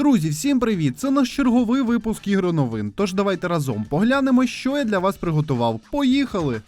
Друзі, всім привіт! Це наш черговий випуск ігроновин. Тож давайте разом поглянемо, що я для вас приготував. Поїхали!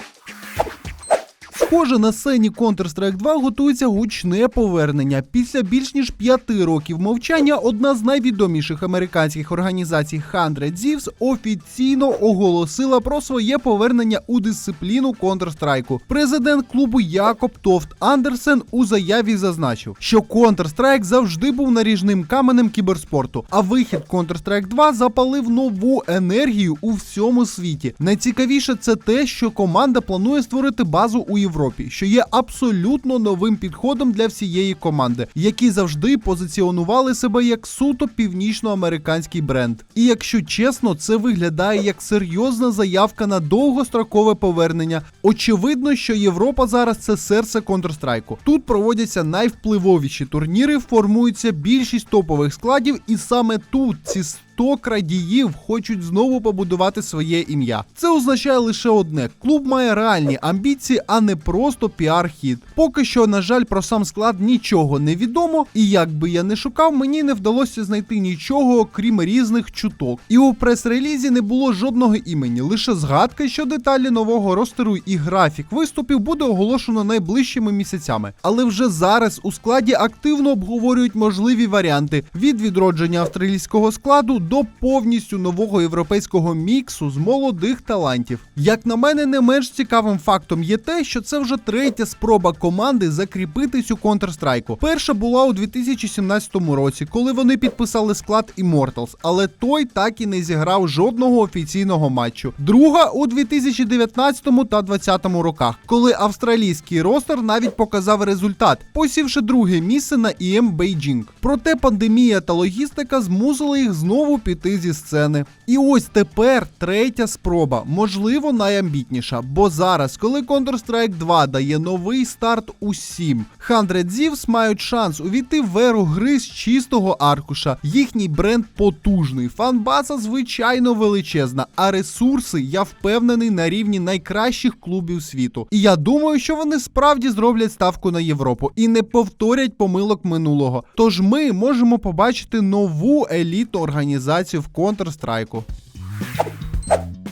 Схоже, на сцені Counter-Strike 2 готується гучне повернення. Після більш ніж п'яти років мовчання одна з найвідоміших американських організацій 100 Thieves офіційно оголосила про своє повернення у дисципліну Counter-Strike. Президент клубу Якоб Тофт Андерсен у заяві зазначив, що Counter-Strike завжди був наріжним каменем кіберспорту, а вихід Counter-Strike 2 запалив нову енергію у всьому світі. Найцікавіше це те, що команда планує створити базу у Європі, що є абсолютно новим підходом для всієї команди, які завжди позиціонували себе як суто північноамериканський бренд. І якщо чесно, це виглядає як серйозна заявка на довгострокове повернення. Очевидно, що Європа зараз це серце Counter-Strike. Тут проводяться найвпливовіші турніри, формується більшість топових складів, і саме тут ці 100 крадіїв хочуть знову побудувати своє ім'я. Це означає лише одне: клуб має реальні амбіції, а не просто піар-хід. Поки що, на жаль, про сам склад нічого не відомо, і як би я не шукав, мені не вдалося знайти нічого, крім різних чуток. І у прес-релізі не було жодного імені, лише згадка, що деталі нового ростеру і графік виступів буде оголошено найближчими місяцями. Але вже зараз у складі активно обговорюють можливі варіанти від відродження австралійського складу до повністю нового європейського міксу з молодих талантів. Як на мене, не менш цікавим фактом є те, що це вже третя спроба команди закріпитись у Counter-Strike. Перша була у 2017 році, коли вони підписали склад Immortals, але той так і не зіграв жодного офіційного матчу. Друга у 2019 та 2020 роках, коли австралійський ростер навіть показав результат, посівши друге місце на EM Beijing. Проте пандемія та логістика змусили їх знову піти зі сцени. І ось тепер третя спроба, можливо, найамбітніша. Бо зараз, коли Counter-Strike 2 дає новий старт усім, 100 Thieves мають шанс увійти в еру гри з чистого аркуша. Їхній бренд потужний, фанбаза звичайно величезна, а ресурси, я впевнений, на рівні найкращих клубів світу. І я думаю, що вони справді зроблять ставку на Європу і не повторять помилок минулого. Тож ми можемо побачити нову елітну організацію в Counter-Strike.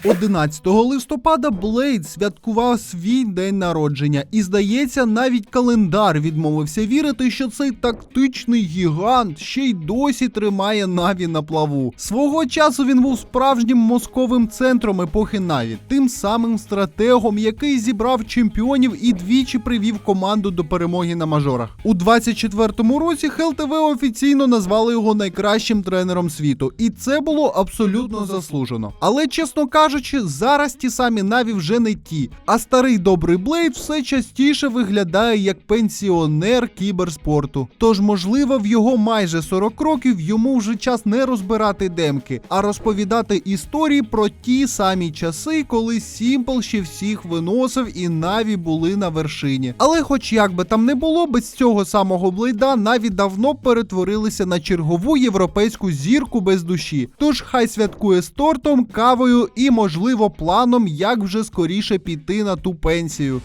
11 листопада Blade святкував свій день народження, і здається, навіть календар відмовився вірити, що цей тактичний гігант ще й досі тримає Наві на плаву. Свого часу він був справжнім мозковим центром епохи Наві, тим самим стратегом, який зібрав чемпіонів і двічі привів команду до перемоги на мажорах. У 24-му році ХЛТВ офіційно назвали його найкращим тренером світу, і це було абсолютно заслужено. Але чесно кажучи, зараз ті самі наві вже не ті. А старий добрий Блейд все частіше виглядає як пенсіонер кіберспорту. Тож, можливо, в його майже 40 років йому вже час не розбирати демки, а розповідати історії про ті самі часи, коли Сімпл ще всіх виносив і наві були на вершині. Але, хоч як би там не було, без цього самого Блейда наві давно перетворилися на чергову європейську зірку без душі. Тож хай святкує з тортом, кавою і, можливо, планом, як вже скоріше піти на ту пенсію.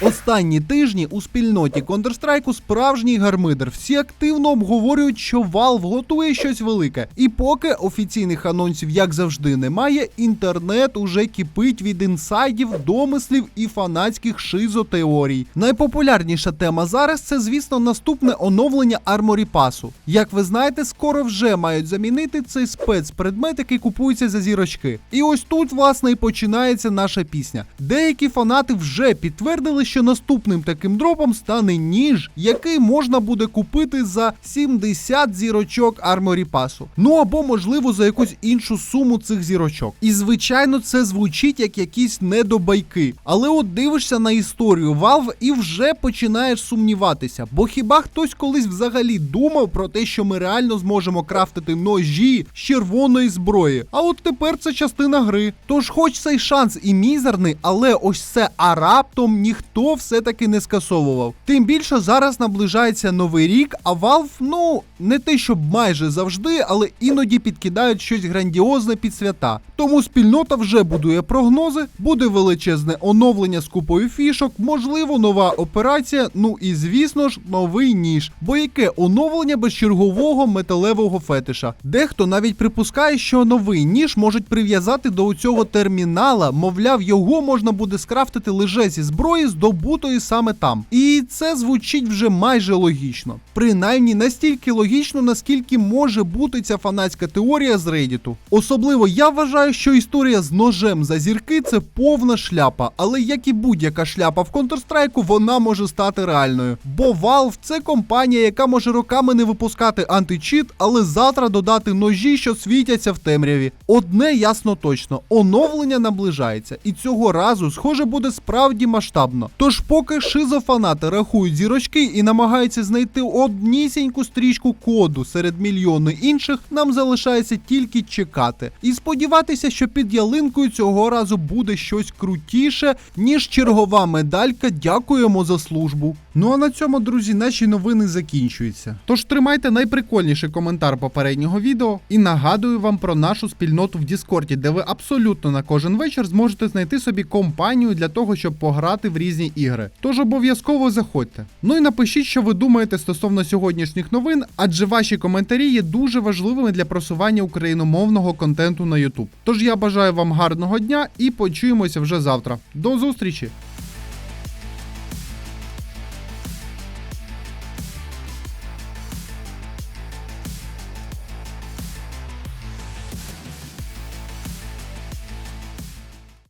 Останні тижні у спільноті Counter-Strike справжній гармидер. Всі активно обговорюють, що Valve готує щось велике. І поки офіційних анонсів, як завжди, немає, інтернет уже кипить від інсайдів, домислів і фанатських шизотеорій. Найпопулярніша тема зараз це, звісно, наступне оновлення Armory Pass. Як ви знаєте, скоро вже мають замінити цей спецпредмет, який купується за зірочки. І ось тут, власне, і починається наша пісня. Деякі фанати вже підтвердили, що наступним таким дропом стане ніж, який можна буде купити за 70 зірочок Armory Pass. Ну або, можливо, за якусь іншу суму цих зірочок. І звичайно, це звучить як якісь недобайки. Але от дивишся на історію Valve і вже починаєш сумніватися. Бо хіба хтось колись взагалі думав про те, що ми реально зможемо крафтити ножі з червоної зброї? А от тепер це частина гри. Тож, хоч цей шанс і мізерний, але ось це а раптом ніхто ніхто все-таки не скасовував. Тим більше зараз наближається новий рік, а Valve, ну не те, щоб майже завжди, але іноді підкидають щось грандіозне під свята. Тому спільнота вже будує прогнози, буде величезне оновлення з купою фішок, можливо, нова операція. Ну і звісно ж, новий ніж. Бо яке оновлення без чергового металевого фетиша? Дехто навіть припускає, що новий ніж можуть прив'язати до цього термінала, мовляв, його можна буде скрафтити лише зі зброї, здобутої саме там. І це звучить вже майже логічно. Принаймні настільки логічно, наскільки може бути ця фанатська теорія з Reddit. Особливо я вважаю, що історія з ножем за зірки це повна шляпа, але як і будь-яка шляпа в Counter-Strike, вона може стати реальною. Бо Valve це компанія, яка може роками не випускати античіт, але завтра додати ножі, що світяться в темряві. Одне ясно точно: оновлення наближається, і цього разу, схоже, буде справді масштабно. Тож, поки шизофанати рахують зірочки і намагаються знайти однісіньку стрічку коду серед мільйону інших, нам залишається тільки чекати і сподіватися, що під ялинкою цього разу буде щось крутіше, ніж чергова медалька. Дякуємо за службу. Ну а на цьому, друзі, наші новини закінчуються. Тож тримайте найприкольніший коментар попереднього відео і нагадую вам про нашу спільноту в Діскорді, де ви абсолютно на кожен вечір зможете знайти собі компанію для того, щоб пограти в різні ігри. Тож обов'язково заходьте. Ну і напишіть, що ви думаєте стосовно сьогоднішніх новин, адже ваші коментарі є дуже важливими для просування україномовного контенту на YouTube. Тож я бажаю вам гарного дня і почуємося вже завтра. До зустрічі!